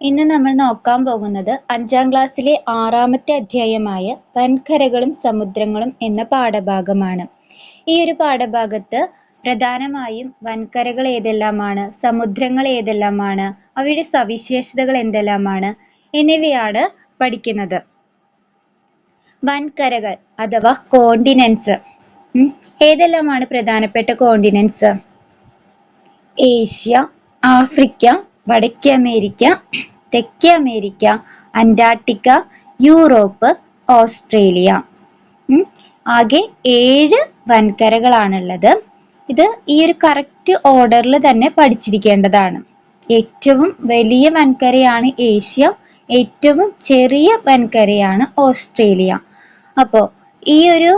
ഇന്ന് നമ്മൾ നോക്കാൻ പോകുന്നത് അഞ്ചാം ക്ലാസ്സിലെ ആറാമത്തെ അധ്യായമായ വൻകരകളും സമുദ്രങ്ങളും എന്ന പാഠഭാഗമാണ്. ഈ ഒരു പാഠഭാഗത്ത് പ്രധാനമായും വൻകരകൾ ഏതെല്ലാമാണ് സമുദ്രങ്ങൾ ഏതെല്ലാമാണ് അവയുടെ സവിശേഷതകൾ എന്തെല്ലാമാണ് എന്നിവയാണ് പഠിക്കുന്നത്. വൻകരകൾ അഥവാ കോണ്ടിനൻസ് ഏതെല്ലാമാണ് പ്രധാനപ്പെട്ട കോണ്ടിനൻസ് ഏഷ്യ ആഫ്രിക്ക വടക്കേ അമേരിക്ക തെക്കേ അമേരിക്ക അന്റാർട്ടിക്ക യൂറോപ്പ് ഓസ്ട്രേലിയ. ആകെ ഏഴ് വൻകരകളാണുള്ളത്. ഇത് ഈ ഒരു കറക്റ്റ് ഓർഡറിൽ തന്നെ പഠിച്ചിരിക്കേണ്ടതാണ്. ഏറ്റവും വലിയ വൻകരയാണ് ഏഷ്യ ഏറ്റവും ചെറിയ വൻകരയാണ് ഓസ്ട്രേലിയ. അപ്പോൾ ഈ ഒരു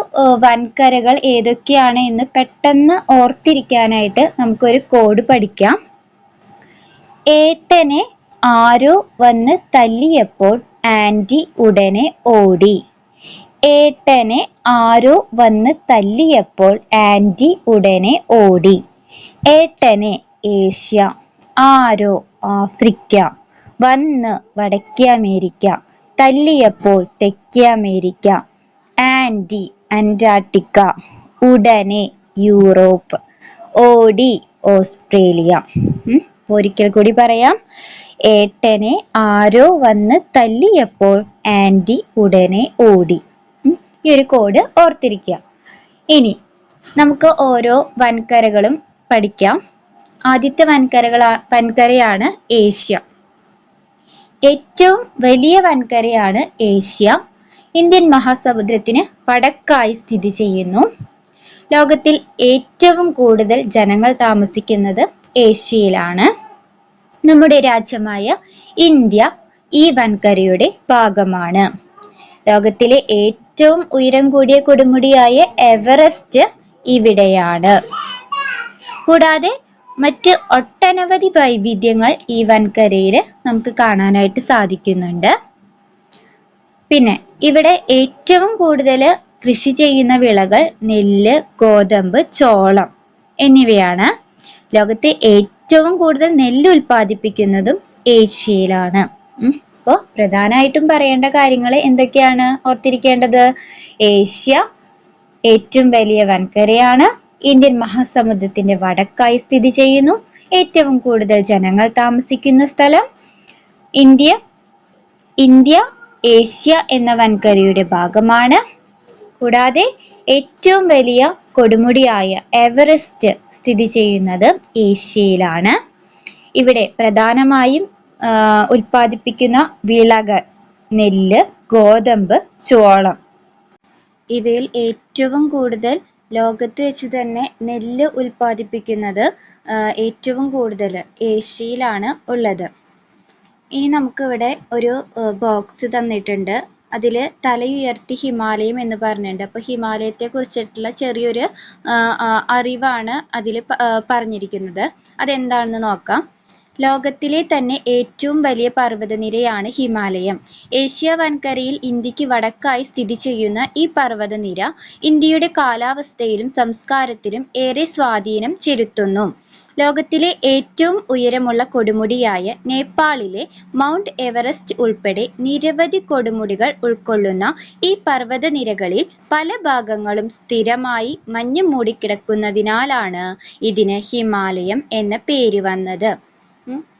വൻകരകൾ ഏതൊക്കെയാണ് എന്ന് പെട്ടെന്ന് ഓർത്തിരിക്കാനായിട്ട് നമുക്കൊരു കോഡ് പഠിക്കാം. ഏട്ടനെ ആരോ വന്ന് തല്ലിയപ്പോൾ ആന്റി ഉടനെ ഓടി. ഏട്ടനെ ആരോ വന്ന് തല്ലിയപ്പോൾ ആന്റി ഉടനെ ഓടി. ഏട്ടനെ ഏഷ്യ ആരോ ആഫ്രിക്ക വന്ന് വടക്കേ അമേരിക്ക തല്ലിയപ്പോൾ തെക്കേ അമേരിക്ക ആന്റി അന്റാർട്ടിക്ക ഉടനെ യൂറോപ്പ് ഓടി ഓസ്ട്രേലിയ. ഉം. ഒരിക്കൽ കൂടി പറയാം. ഏട്ടനെ ആരോ വന്ന് തല്ലിയപ്പോൾ ആന്റി ഉടനെ ഓടി. ഈ ഒരു കോഡ് ഓർത്തിരിക്കുക. ഇനി നമുക്ക് ഓരോ വൻകരകളും പഠിക്കാം. ആദ്യത്തെ വൻകരകൾ വൻകരയാണ് ഏഷ്യ. ഏറ്റവും വലിയ വൻകരയാണ് ഏഷ്യ. ഇന്ത്യൻ മഹാസമുദ്രത്തിന് വടക്കായി സ്ഥിതി ചെയ്യുന്നു. ലോകത്തിൽ ഏറ്റവും കൂടുതൽ ജനങ്ങൾ താമസിക്കുന്നത് ഏഷ്യയിലാണ്. നമ്മുടെ രാജ്യമായ ഇന്ത്യ ഈ വൻകരയുടെ ഭാഗമാണ്. ലോകത്തിലെ ഏറ്റവും ഉയരം കൂടിയ കൊടുമുടിയായ എവറസ്റ്റ് ഇവിടെയാണ്. കൂടാതെ മറ്റ് ഒട്ടനവധി വൈവിധ്യങ്ങൾ ഈ വൻകരയിൽ നമുക്ക് കാണാനായിട്ട് സാധിക്കുന്നുണ്ട്. പിന്നെ ഇവിടെ ഏറ്റവും കൂടുതൽ കൃഷി ചെയ്യുന്ന വിളകൾ നെല്ല് ഗോതമ്പ് ചോളം എന്നിവയാണ്. ലോകത്തെ ഏറ്റവും കൂടുതൽ നെല്ല് ഉൽപ്പാദിപ്പിക്കുന്നതും ഏഷ്യയിലാണ്. അപ്പോൾ പ്രധാനമായിട്ടും പറയേണ്ട കാര്യങ്ങൾ എന്തൊക്കെയാണ് ഓർത്തിരിക്കേണ്ടത്? ഏഷ്യ ഏറ്റവും വലിയ വൻകരയാണ്. ഇന്ത്യൻ മഹാസമുദ്രത്തിന്റെ വടക്കായി സ്ഥിതി ചെയ്യുന്നു. ഏറ്റവും കൂടുതൽ ജനങ്ങൾ താമസിക്കുന്ന സ്ഥലം ഇന്ത്യ. ഇന്ത്യ ഏഷ്യ എന്ന വൻകരയുടെ ഭാഗമാണ്. കൂടാതെ ഏറ്റവും വലിയ കൊടുമുടിയായ എവറസ്റ്റ് സ്ഥിതി ചെയ്യുന്നത് ഏഷ്യയിലാണ്. ഇവിടെ പ്രധാനമായും ഉൽപ്പാദിപ്പിക്കുന്ന വിളകൾ നെല്ല് ഗോതമ്പ് ചോളം. ഇവയിൽ ഏറ്റവും കൂടുതൽ ലോകത്ത് വെച്ച് തന്നെ നെല്ല് ഉൽപ്പാദിപ്പിക്കുന്നത് ഏറ്റവും കൂടുതൽ ഏഷ്യയിലാണ് ഉള്ളത്. ഇനി നമുക്കിവിടെ ഒരു ബോക്സ് തന്നിട്ടുണ്ട്. അതിൽ തലയുയർത്തി ഹിമാലയം എന്ന് പറഞ്ഞിട്ടുണ്ട്. അപ്പോൾ ഹിമാലയത്തെ കുറിച്ചിട്ടുള്ള ചെറിയൊരു അറിവാണ് അതിൽ പറഞ്ഞിരിക്കുന്നത്. അതെന്താണെന്ന് നോക്കാം. ലോകത്തിലെ തന്നെ ഏറ്റവും വലിയ പർവതനിരയാണ് ഹിമാലയം. ഏഷ്യ വൻകരയിൽ ഇന്ത്യയ്ക്ക് വടക്കായി സ്ഥിതി ചെയ്യുന്ന ഈ പർവതനിര ഇന്ത്യയുടെ കാലാവസ്ഥയിലും സംസ്കാരത്തിലും ഏറെ സ്വാധീനം ചെലുത്തുന്നു. ലോകത്തിലെ ഏറ്റവും ഉയരമുള്ള കൊടുമുടിയായ നേപ്പാളിലെ മൗണ്ട് എവറസ്റ്റ് ഉൾപ്പെടെ നിരവധി കൊടുമുടികൾ ഉൾക്കൊള്ളുന്ന ഈ പർവതനിരകളിൽ പല ഭാഗങ്ങളും സ്ഥിരമായി മഞ്ഞ് മൂടിക്കിടക്കുന്നതിനാലാണ് ഇതിന് ഹിമാലയം എന്ന പേര് വന്നത്.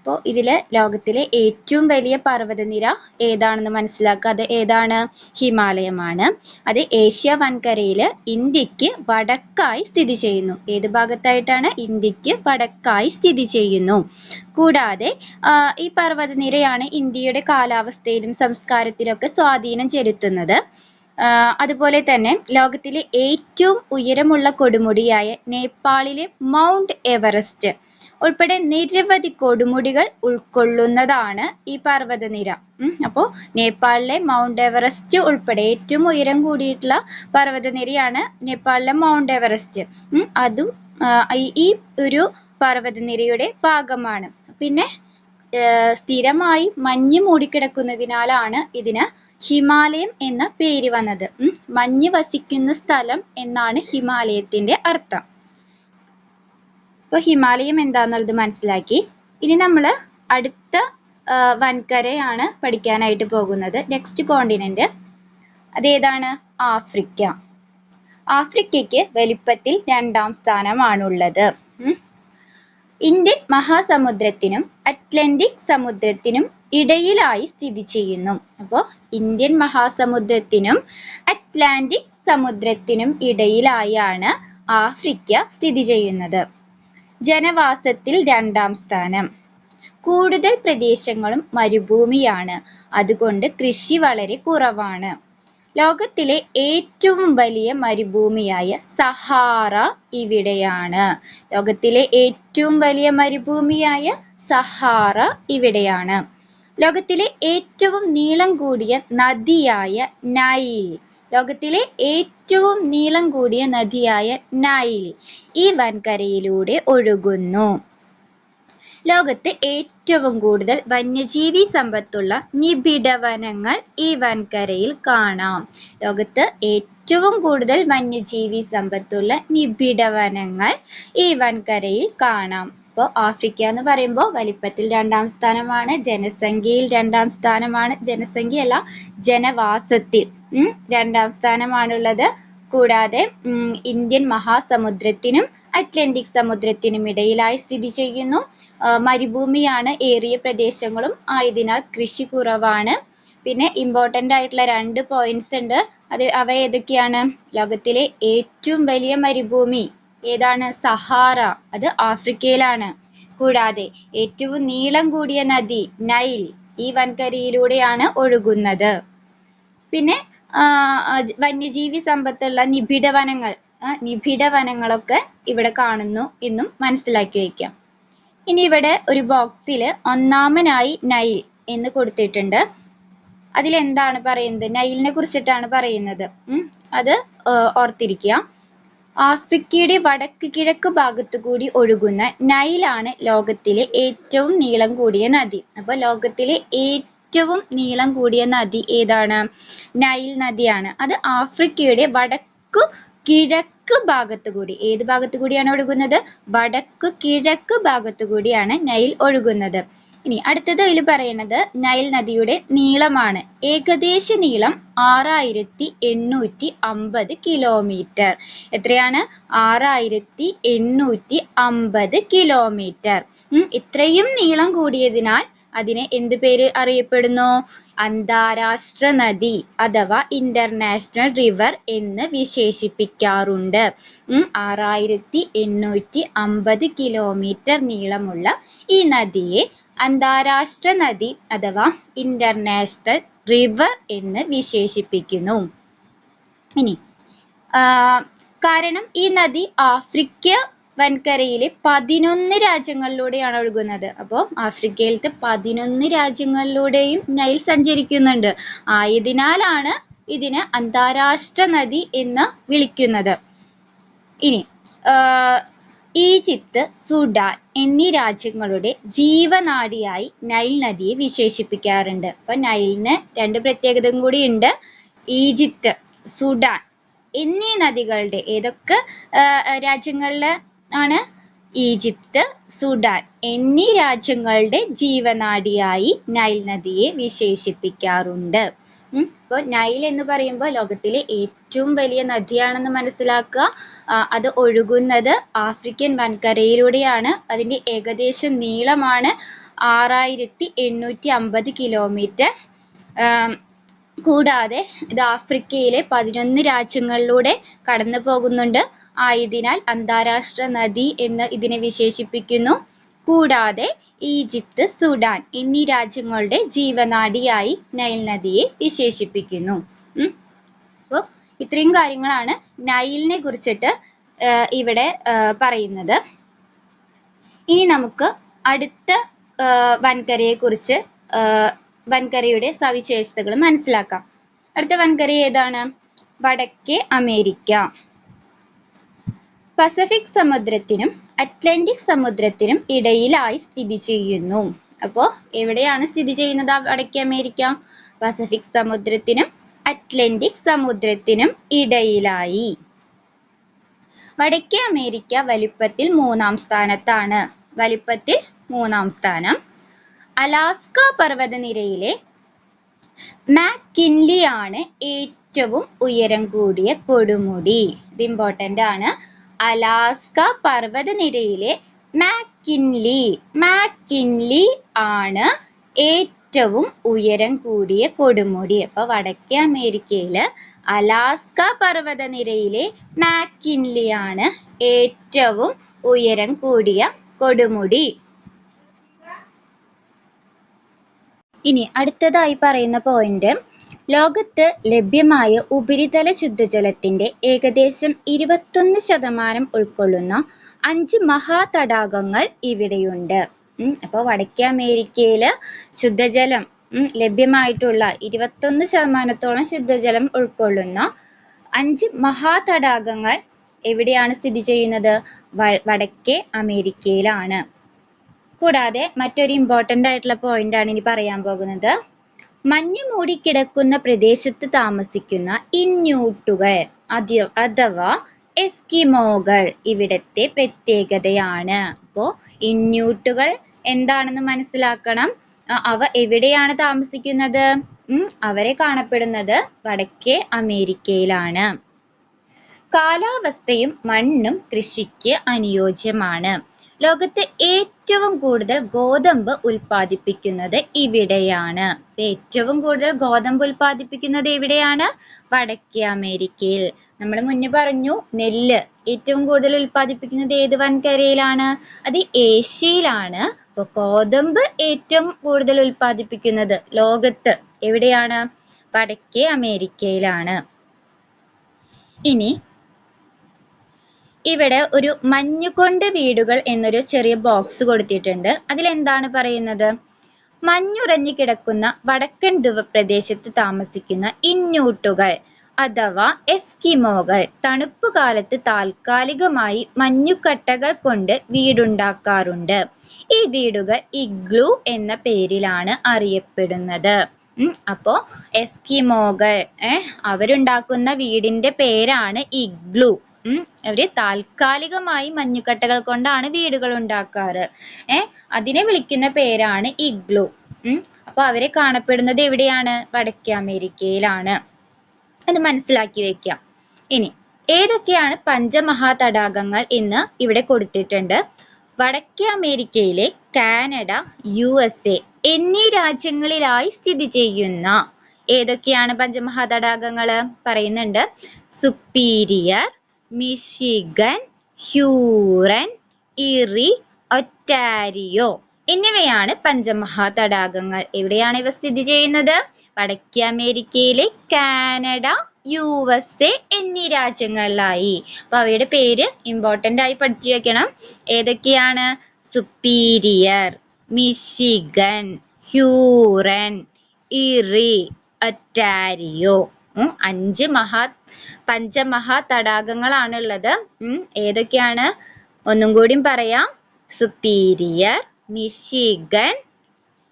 അപ്പോൾ ഇതിൽ ലോകത്തിലെ ഏറ്റവും വലിയ പർവതനിര ഏതാണെന്ന് മനസ്സിലാക്കുക? അത് ഏതാണ്? ഹിമാലയമാണ്. അത് ഏഷ്യ വൻകരയിൽ ഇന്ത്യയ്ക്ക് വടക്കായി സ്ഥിതി ചെയ്യുന്നു. ഏത് ഭാഗത്തായിട്ടാണ്? ഇന്ത്യയ്ക്ക് വടക്കായി സ്ഥിതി ചെയ്യുന്നു. കൂടാതെ ഈ പർവതനിരയാണ് ഇന്ത്യയുടെ കാലാവസ്ഥയിലും സംസ്കാരത്തിലൊക്കെ സ്വാധീനം ചെലുത്തുന്നത്. അതുപോലെ തന്നെ ലോകത്തിലെ ഏറ്റവും ഉയരമുള്ള കൊടുമുടിയായ നേപ്പാളിലെ മൗണ്ട് എവറസ്റ്റ് ഉൾപ്പെടെ നിരവധി കൊടുമുടികൾ ഉൾക്കൊള്ളുന്നതാണ് ഈ പർവതനിര. അപ്പോൾ നേപ്പാളിലെ മൗണ്ട് എവറസ്റ്റ് ഉൾപ്പെടെ ഏറ്റവും ഉയരം കൂടിയിട്ടുള്ള പർവതനിരയാണ് നേപ്പാളിലെ മൗണ്ട് എവറസ്റ്റ്. അതും ഈ- ഒരു പർവതനിരയുടെ ഭാഗമാണ്. പിന്നെ സ്ഥിരമായി മഞ്ഞ് മൂടിക്കിടക്കുന്നതിനാലാണ് ഇതിന് ഹിമാലയം എന്ന പേര് വന്നത്. മഞ്ഞ് വസിക്കുന്ന സ്ഥലം എന്നാണ് ഹിമാലയത്തിന്റെ അർത്ഥം. അപ്പോൾ ഹിമാലയം എന്താന്നുള്ളത് മനസ്സിലാക്കി. ഇനി നമ്മൾ അടുത്ത വൻകരയാണ് പഠിക്കാനായിട്ട് പോകുന്നത്. നെക്സ്റ്റ് കോണ്ടിനെന്റ് അതേതാണ് ആഫ്രിക്ക. ആഫ്രിക്കയ്ക്ക് വലിപ്പത്തിൽ രണ്ടാം സ്ഥാനമാണുള്ളത്. ഇന്ത്യൻ മഹാസമുദ്രത്തിനും അറ്റ്ലാന്റിക് സമുദ്രത്തിനും ഇടയിലായി സ്ഥിതി ചെയ്യുന്നു. അപ്പോൾ ഇന്ത്യൻ മഹാസമുദ്രത്തിനും അറ്റ്ലാന്റിക് സമുദ്രത്തിനും ഇടയിലായാണ് ആഫ്രിക്ക സ്ഥിതി ചെയ്യുന്നത്. ജനവാസത്തിൽ രണ്ടാം സ്ഥാനം. കൂടുതൽ പ്രദേശങ്ങളും മരുഭൂമിയാണ്. അതുകൊണ്ട് കൃഷി വളരെ കുറവാണ്. ലോകത്തിലെ ഏറ്റവും വലിയ മരുഭൂമിയായ സഹാറ ഇവിടെയാണ്. ലോകത്തിലെ ഏറ്റവും വലിയ മരുഭൂമിയായ സഹാറ ഇവിടെയാണ്. ലോകത്തിലെ ഏറ്റവും നീളം കൂടിയ നദിയായ നൈൽ ലോകത്തിലെ ഏറ്റവും നീളം കൂടിയ നദിയായ നൈൽ ഈ വൻകരയിലൂടെ ഒഴുകുന്നു. ലോകത്ത് ഏറ്റവും കൂടുതൽ വന്യജീവി സമ്പത്തുള്ള നിബിഡ വനങ്ങൾ ഈ വൻകരയിൽ കാണാം. ലോകത്ത് ഏറ്റവും കൂടുതൽ വന്യജീവി സമ്പത്തുള്ള നിബിഡ വനങ്ങൾ ഈ വൻകരയിൽ കാണാം. ഇപ്പോൾ ആഫ്രിക്ക എന്ന് പറയുമ്പോൾ വലിപ്പത്തിൽ രണ്ടാം സ്ഥാനമാണ് ജനസംഖ്യയിൽ രണ്ടാം സ്ഥാനമാണ് ജനസംഖ്യയല്ല ജനവാസത്തിൽ രണ്ടാം സ്ഥാനമാണുള്ളത്. കൂടാതെ ഇന്ത്യൻ മഹാസമുദ്രത്തിനും അറ്റ്ലാന്റിക് സമുദ്രത്തിനും ഇടയിലായി സ്ഥിതി ചെയ്യുന്നു. മരുഭൂമിയാണ് ഏറിയ പ്രദേശങ്ങളും. ആയതിനാൽ കൃഷി കുറവാണ്. പിന്നെ ഇമ്പോർട്ടന്റ് ആയിട്ടുള്ള രണ്ട് പോയിന്റ്സ് ഉണ്ട്. അത് അവ ഏതൊക്കെയാണ്? ലോകത്തിലെ ഏറ്റവും വലിയ മരുഭൂമി ഏതാണ്? സഹാറ. അത് ആഫ്രിക്കയിലാണ്. കൂടാതെ ഏറ്റവും നീളം കൂടിയ നദി നൈൽ ഈ വൻകരയിലൂടെയാണ് ഒഴുകുന്നത്. പിന്നെ വന്യജീവി സമ്പത്തുള്ള നിബിഡ വനങ്ങൾ നിബിഡ വനങ്ങളൊക്കെ ഇവിടെ കാണുന്നു എന്നും മനസ്സിലാക്കി വയ്ക്കാം. ഇനി ഇവിടെ ഒരു ബോക്സിൽ ഒന്നാമനായി നൈൽ എന്ന് കൊടുത്തിട്ടുണ്ട്. അതിലെന്താണ് പറയുന്നത്? നൈലിനെ കുറിച്ചിട്ടാണ് പറയുന്നത്. അത് ഓർത്തിരിക്കുക. ആഫ്രിക്കയുടെ വടക്ക് കിഴക്ക് ഭാഗത്തു കൂടി ഒഴുകുന്ന നൈലാണ് ലോകത്തിലെ ഏറ്റവും നീളം കൂടിയ നദി. അപ്പോൾ ലോകത്തിലെ ഏറ്റവും നീളം കൂടിയ നദി ഏതാണ്? നൈൽ നദിയാണ്. അത് ആഫ്രിക്കയുടെ വടക്കു കിഴക്ക് ഭാഗത്തു കൂടി. ഏത് ഭാഗത്തു കൂടിയാണ് ഒഴുകുന്നത്? വടക്കു കിഴക്ക് ഭാഗത്തു കൂടിയാണ് നൈൽ ഒഴുകുന്നത്. ഇനി അടുത്തത് അതിൽ പറയുന്നത് നൈൽ നദിയുടെ നീളമാണ്. ഏകദേശ നീളം ആറായിരത്തി എണ്ണൂറ്റി അമ്പത് കിലോമീറ്റർ. എത്രയാണ്? ആറായിരത്തി എണ്ണൂറ്റി അമ്പത് കിലോമീറ്റർ ഇത്രയും നീളം കൂടിയതിനാൽ അതിനെ എന്ത് പേര് അറിയപ്പെടുന്നു? അന്താരാഷ്ട്ര നദി അഥവാ ഇന്റർനാഷണൽ റിവർ എന്ന് വിശേഷിപ്പിക്കാറുണ്ട്. ആറായിരത്തി എണ്ണൂറ്റി അമ്പത് കിലോമീറ്റർ നീളമുള്ള ഈ നദിയെ അന്താരാഷ്ട്ര നദി അഥവാ ഇന്റർനാഷണൽ റിവർ എന്ന് വിശേഷിപ്പിക്കുന്നു. ഇനി കാരണം ഈ നദി ആഫ്രിക്ക വൻകരയിലെ പതിനൊന്ന് രാജ്യങ്ങളിലൂടെയാണ് ഒഴുകുന്നത്. അപ്പോൾ ആഫ്രിക്കയിലത്തെ പതിനൊന്ന് രാജ്യങ്ങളിലൂടെയും നൈൽ സഞ്ചരിക്കുന്നുണ്ട്. ആയതിനാലാണ് ഇതിന് അന്താരാഷ്ട്ര നദി എന്ന് വിളിക്കുന്നത്. ഇനി ഈജിപ്ത് സുഡാൻ എന്നീ രാജ്യങ്ങളുടെ ജീവനാഡിയായി നൈൽ നദിയെ വിശേഷിപ്പിക്കാറുണ്ട്. അപ്പോൾ നൈലിന് രണ്ട് പ്രത്യേകതയും കൂടിയുണ്ട്. ഈജിപ്ത് സുഡാൻ എന്നീ നദികളുടെ ഏതൊക്കെ രാജ്യങ്ങളിലെ ആണ്. ഈജിപ്ത് സുഡാൻ എന്നീ രാജ്യങ്ങളുടെ ജീവനാഡിയായി നൈൽ നദിയെ വിശേഷിപ്പിക്കാറുണ്ട്. ഇപ്പോൾ നൈൽ എന്ന് പറയുമ്പോൾ ലോകത്തിലെ ഏറ്റവും വലിയ നദിയാണെന്ന് മനസ്സിലാക്കുക. അത് ഒഴുകുന്നത് ആഫ്രിക്കൻ വൻകരയിലൂടെയാണ്. അതിന്റെ ഏകദേശം നീളമാണ് ആറായിരത്തി എണ്ണൂറ്റി അമ്പത് കിലോമീറ്റർ കൂടാതെ ഇത് ആഫ്രിക്കയിലെ പതിനൊന്ന് രാജ്യങ്ങളിലൂടെ കടന്നു പോകുന്നുണ്ട് ആയതിനാൽ അന്താരാഷ്ട്ര നദി എന്ന് ഇതിനെ വിശേഷിപ്പിക്കുന്നു. കൂടാതെ ഈജിപ്ത് സുഡാൻ എന്നീ രാജ്യങ്ങളുടെ ജീവനാഡിയായി നൈൽ നദിയെ വിശേഷിപ്പിക്കുന്നു. അപ്പോൾ ഇത്രയും കാര്യങ്ങളാണ് നൈലിനെ കുറിച്ചിട്ട് ഇവിടെ പറയുന്നത്. ഇനി നമുക്ക് അടുത്ത വൻകരയെ കുറിച്ച് വൻകരയുടെ സവിശേഷതകൾ മനസ്സിലാക്കാം. അടുത്ത വൻകര ഏതാണ്? വടക്കേ അമേരിക്ക. പസഫിക് സമുദ്രത്തിനും അറ്റ്ലാന്റിക് സമുദ്രത്തിനും ഇടയിലായി സ്ഥിതി ചെയ്യുന്നു. അപ്പോൾ എവിടെയാണ് സ്ഥിതി ചെയ്യുന്നത് വടക്കേ അമേരിക്ക? പസഫിക് സമുദ്രത്തിനും അറ്റ്ലാന്റിക് സമുദ്രത്തിനും ഇടയിലായി. വടക്കേ അമേരിക്ക വലിപ്പത്തിൽ മൂന്നാം സ്ഥാനത്താണ്. വലിപ്പത്തിൽ മൂന്നാം സ്ഥാനം അലാസ്ക പർവതനിരയിലെ മാക്കിൻലി ആണ് ഏറ്റവും ഉയരം കൂടിയ കൊടുമുടി. ഇത് ഇമ്പോർട്ടന്റ് ആണ്. അലാസ്ക പർവതനിരയിലെ മാക്കിൻലി. മാക്കിൻലി ആണ് ഏറ്റവും ഉയരം കൂടിയ കൊടുമുടി. അപ്പോൾ വടക്കേ അമേരിക്കയിൽ അലാസ്ക പർവതനിരയിലെ മാക്കിൻലി ആണ് ഏറ്റവും ഉയരം കൂടിയ കൊടുമുടി. ഇനി അടുത്തതായി പറയുന്ന പോയിന്റ് ലോകത്ത് ലഭ്യമായ ഉപരിതല ശുദ്ധജലത്തിന്റെ ഏകദേശം ഇരുപത്തൊന്ന് ശതമാനം ഉൾക്കൊള്ളുന്ന അഞ്ച് മഹാതടാകങ്ങൾ ഇവിടെയുണ്ട്. അപ്പോൾ വടക്കേ അമേരിക്കയിൽ ശുദ്ധജലം ലഭ്യമായിട്ടുള്ള ഇരുപത്തൊന്ന് ശതമാനത്തോളം ശുദ്ധജലം ഉൾക്കൊള്ളുന്ന അഞ്ച് മഹാതടാകങ്ങൾ എവിടെയാണ് സ്ഥിതി ചെയ്യുന്നത്? വടക്കേ അമേരിക്കയിലാണ്. കൂടാതെ മറ്റൊരു ഇമ്പോർട്ടന്റ് ആയിട്ടുള്ള പോയിന്റ് ആണ് ഇനി പറയാൻ പോകുന്നത്. മഞ്ഞ് മൂടിക്കിടക്കുന്ന പ്രദേശത്ത് താമസിക്കുന്ന ഇന്യൂട്ടുകൾ അഥവാ എസ്കിമോകൾ ഇവിടത്തെ പ്രത്യേകതയാണ്. അപ്പോൾ ഇന്യൂട്ടുകൾ എന്താണെന്ന് മനസ്സിലാക്കണം. അവ എവിടെയാണ് താമസിക്കുന്നത്? അവരെ കാണപ്പെടുന്നത് വടക്കേ അമേരിക്കയിലാണ്. കാലാവസ്ഥയും മണ്ണും കൃഷിക്ക് അനുയോജ്യമാണ്. ലോകത്ത് ഏറ്റവും കൂടുതൽ ഗോതമ്പ് ഉൽപ്പാദിപ്പിക്കുന്നത് ഇവിടെയാണ്. ഏറ്റവും കൂടുതൽ ഗോതമ്പ് ഉൽപ്പാദിപ്പിക്കുന്നത് എവിടെയാണ്? വടക്കേ അമേരിക്കയിൽ. നമ്മൾ മുന്നേ പറഞ്ഞു നെല്ല് ഏറ്റവും കൂടുതൽ ഉൽപ്പാദിപ്പിക്കുന്നത് ഏത് വൻകരയിലാണ്? അത് ഏഷ്യയിലാണ്. അപ്പൊ ഗോതമ്പ് ഏറ്റവും കൂടുതൽ ഉൽപ്പാദിപ്പിക്കുന്നത് ലോകത്ത് എവിടെയാണ്? വടക്കേ അമേരിക്കയിലാണ്. ഇനി ഇവിടെ ഒരു മഞ്ഞുകൊണ്ട് വീടുകൾ എന്നൊരു ചെറിയ ബോക്സ് കൊടുത്തിട്ടുണ്ട്. അതിലെന്താണ് പറയുന്നത്? മഞ്ഞുറഞ്ഞു കിടക്കുന്ന വടക്കൻ ധ്രുവപ്രദേശത്ത് താമസിക്കുന്ന ഇന്നൂട്ടുകൾ അഥവാ എസ്കിമോകൾ തണുപ്പ് കാലത്ത് താൽക്കാലികമായി മഞ്ഞുകട്ടകൾ കൊണ്ട് വീടുണ്ടാക്കാറുണ്ട്. ഈ വീടുകൾ ഇഗ്ലു എന്ന പേരിലാണ് അറിയപ്പെടുന്നത്. അപ്പോൾ അപ്പോ എസ്കിമോകൾ ഏഹ് അവരുണ്ടാക്കുന്ന വീടിന്റെ പേരാണ് ഇഗ്ലു. ഉം അവർ താൽക്കാലികമായി മഞ്ഞുകട്ടകൾ കൊണ്ടാണ് വീടുകൾ ഉണ്ടാക്കാറ്. ഏ അതിനെ വിളിക്കുന്ന പേരാണ് ഇഗ്ലു. ഉം അപ്പൊ അവരെ കാണപ്പെടുന്നത് എവിടെയാണ്? വടക്കേ അമേരിക്കയിലാണ്. അത് മനസ്സിലാക്കി വെക്കാം. ഇനി ഏതൊക്കെയാണ് പഞ്ചമഹാതടാകങ്ങൾ എന്ന് ഇവിടെ കൊടുത്തിട്ടുണ്ട്. വടക്കേ അമേരിക്കയിലെ കാനഡ യു എസ് എ എന്നീ രാജ്യങ്ങളിലായി സ്ഥിതി ചെയ്യുന്ന ഏതൊക്കെയാണ് പഞ്ചമഹാതടാകങ്ങൾ പറയുന്നുണ്ട്. Superior Michigan Huron Erie Ontario എന്നിവയാണ് പഞ്ചമഹാതടാകങ്ങൾ എവിടെയാണ് ഇവ സ്ഥിതി ചെയ്യുന്നത്? വടക്കേ അമേരിക്കയിലെ കാനഡ യു എസ് എ എന്നീ രാജ്യങ്ങളിലായി. അപ്പൊ അവയുടെ പേര് ഇമ്പോർട്ടന്റ് ആയി പഠിച്ചു വെക്കണം. ഏതൊക്കെയാണ്? Superior Michigan Huron Erie Ontario അഞ്ച് മഹാ പഞ്ചമഹാ തടാകങ്ങളാണുള്ളത്. ഉം, ഏതൊക്കെയാണ്? ഒന്നും കൂടി പറയാം. Superior Michigan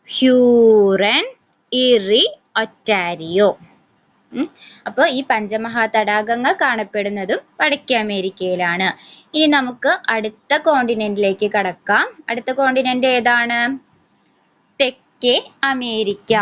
Huron Erie Ontario അപ്പോൾ ഈ പഞ്ചമഹാ തടാകങ്ങൾ കാണപ്പെടുന്നതും വടക്കേ അമേരിക്കയിലാണ് ഇനി നമുക്ക് അടുത്ത കോണ്ടിനെന്റിലേക്ക് കടക്കാം. അടുത്ത കോണ്ടിനെന്റ് ഏതാണ്? തെക്കേ അമേരിക്ക.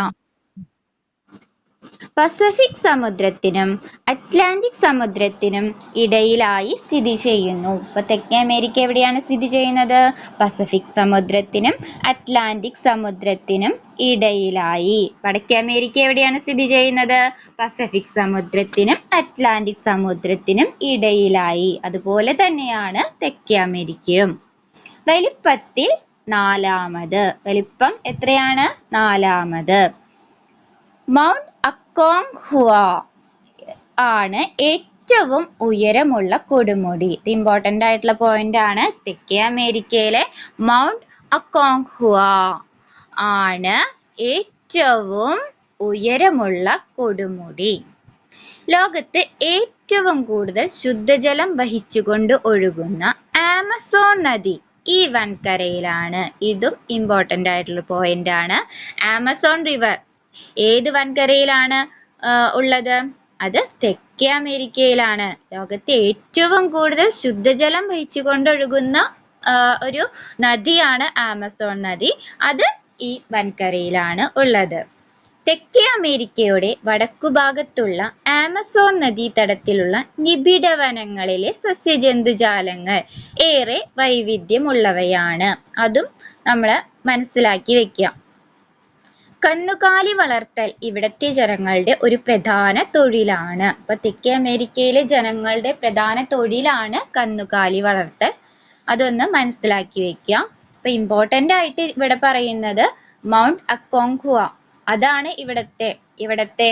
പസഫിക് സമുദ്രത്തിനും അറ്റ്ലാന്റിക് സമുദ്രത്തിനും ഇടയിലായി സ്ഥിതി ചെയ്യുന്നു. ഇപ്പൊ തെക്കേ അമേരിക്ക എവിടെയാണ് സ്ഥിതി ചെയ്യുന്നത്? പസഫിക് സമുദ്രത്തിനും അറ്റ്ലാന്റിക് സമുദ്രത്തിനും ഇടയിലായി. വടക്കേ അമേരിക്ക എവിടെയാണ് സ്ഥിതി ചെയ്യുന്നത്? പസഫിക് സമുദ്രത്തിനും അറ്റ്ലാന്റിക് സമുദ്രത്തിനും ഇടയിലായി. അതുപോലെ തന്നെയാണ് തെക്കേ അമേരിക്കയും. വലിപ്പത്തിൽ നാലാമത്. വലിപ്പം എത്രയാണ്? നാലാമത്. മൗണ്ട് അക്കോങ് ഹുവ ആണ് ഏറ്റവും ഉയരമുള്ള കൊടുമുടി. ഇത് ഇമ്പോർട്ടന്റ് ആയിട്ടുള്ള പോയിന്റ് ആണ്. തെക്കേ അമേരിക്കയിലെ മൗണ്ട് അക്കോങ് ഹുവ ആണ് ഏറ്റവും ഉയരമുള്ള കൊടുമുടി. ലോകത്ത് ഏറ്റവും കൂടുതൽ ശുദ്ധജലം വഹിച്ചുകൊണ്ട് ഒഴുകുന്ന ആമസോൺ നദി ഈ വൻകരയിലാണ്. ഇതും ഇമ്പോർട്ടന്റ് ആയിട്ടുള്ള പോയിന്റ് ആണ്. ആമസോൺ റിവർ ഏത് വൻകരയിലാണ് ഉള്ളത്? അത് തെക്കേ അമേരിക്കയിലാണ്. ലോകത്തെ ഏറ്റവും കൂടുതൽ ശുദ്ധജലം വഹിച്ചുകൊണ്ടൊഴുകുന്ന ഒരു നദിയാണ് ആമസോൺ നദി. അത് ഈ വൻകരയിലാണ് ഉള്ളത്. തെക്കേ അമേരിക്കയുടെ വടക്കുഭാഗത്തുള്ള ആമസോൺ നദീതടത്തിലുള്ള നിബിഡ വനങ്ങളിലെ സസ്യജന്തുജാലങ്ങൾ ഏറെ വൈവിധ്യമുള്ളവയാണ്. അതും നമ്മൾ മനസ്സിലാക്കി വെക്കുക കന്നുകാലി വളർത്തൽ ഇവിടത്തെ ജനങ്ങളുടെ ഒരു പ്രധാന തൊഴിലാണ്. അപ്പൊ തെക്കേ അമേരിക്കയിലെ ജനങ്ങളുടെ പ്രധാന തൊഴിലാണ് കന്നുകാലി വളർത്തൽ. അതൊന്ന് മനസ്സിലാക്കി വെക്കുക അപ്പൊ ഇമ്പോർട്ടന്റ് ആയിട്ട് ഇവിടെ പറയുന്നത് മൗണ്ട് അക്കോങ്കുവ അതാണ് ഇവിടത്തെ ഇവിടത്തെ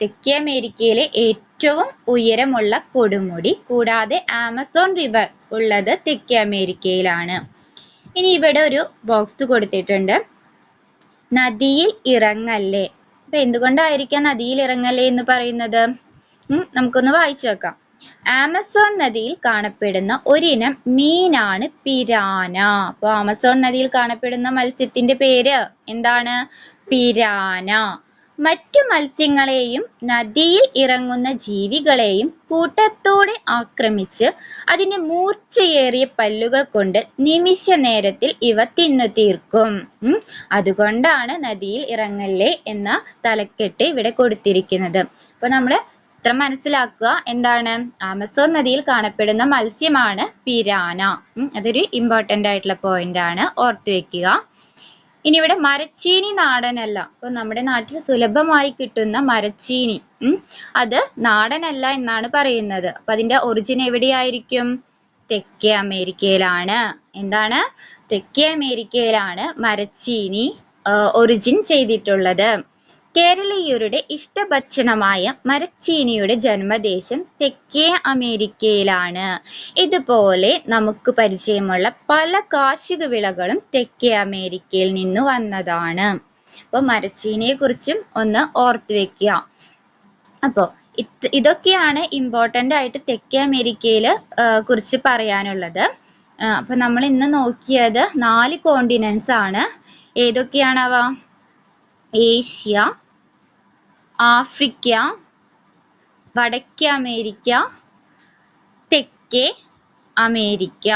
തെക്കേ അമേരിക്കയിലെ ഏറ്റവും ഉയരമുള്ള കൊടുമുടി. കൂടാതെ ആമസോൺ റിവർ ഉള്ളത് തെക്കേ അമേരിക്കയിലാണ്. ഇനി ഇവിടെ ഒരു ബോക്സ് കൊടുത്തിട്ടുണ്ട്. നദിയിൽ ഇറങ്ങല്ലേ? അപ്പൊ എന്തുകൊണ്ടായിരിക്കാം നദിയിൽ ഇറങ്ങല്ലേ എന്ന് പറയുന്നത്? നമുക്കൊന്ന് വായിച്ചു നോക്കാം. ആമസോൺ നദിയിൽ കാണപ്പെടുന്ന ഒരിനം മീനാണ് പിരാന. അപ്പൊ ആമസോൺ നദിയിൽ കാണപ്പെടുന്ന മത്സ്യത്തിന്റെ പേര് എന്താണ്? പിരാന. മറ്റു മത്സ്യങ്ങളെയും നദിയിൽ ഇറങ്ങുന്ന ജീവികളെയും കൂട്ടത്തോടെ ആക്രമിച്ച് അതിന്റെ മൂർച്ചയേറിയ പല്ലുകൾ കൊണ്ട് നിമിഷ നേരത്തിൽ ഇവ തിന്നു തീർക്കും. അതുകൊണ്ടാണ് നദിയിൽ ഇറങ്ങല്ലേ എന്ന തലക്കെട്ട് ഇവിടെ കൊടുത്തിരിക്കുന്നത്. അപ്പൊ നമ്മൾ ഇത്ര മനസ്സിലാക്കുക. എന്താണ്? ആമസോൺ നദിയിൽ കാണപ്പെടുന്ന മത്സ്യമാണ് പിരാന. അതൊരു ഇമ്പോർട്ടന്റ് ആയിട്ടുള്ള പോയിന്റ് ആണ്. ഓർത്തു വെക്കുക. ഇനി ഇവിടെ മരച്ചീനി നാടനല്ല. അപ്പൊ നമ്മുടെ നാട്ടിൽ സുലഭമായി കിട്ടുന്ന മരച്ചീനി. അത് നാടനല്ല എന്നാണ് പറയുന്നത്. അപ്പൊ അതിന്റെ ഒറിജിൻ എവിടെയായിരിക്കും? തെക്കേ അമേരിക്കയിലാണ്. എന്താണ്? തെക്കേ അമേരിക്കയിലാണ് മരച്ചീനി ഒറിജിൻ ചെയ്തിട്ടുള്ളത്. കേരളീയരുടെ ഇഷ്ടഭക്ഷണമായ മരച്ചീനിയുടെ ജന്മദേശം തെക്കേ അമേരിക്കയിലാണ്. ഇതുപോലെ നമുക്ക് പരിചയമുള്ള പല കാർഷിക വിളകളും തെക്കേ അമേരിക്കയിൽ നിന്ന് വന്നതാണ്. അപ്പോൾ മരച്ചീനിയെ കുറിച്ചും ഒന്ന് ഓർത്തു വെക്കുക. അപ്പോൾ ഇത് ഇതൊക്കെയാണ് ഇമ്പോർട്ടന്റ് ആയിട്ട് തെക്കേ അമേരിക്കയിൽ കുറിച്ച് പറയാനുള്ളത്. അപ്പോൾ നമ്മൾ ഇന്ന് നോക്കിയത് നാല് കോണ്ടിനെൻസ് ആണ്. ഏതൊക്കെയാണവ? ഏഷ്യ ആഫ്രിക്ക വടക്കേ അമേരിക്ക തെക്കേ അമേരിക്ക.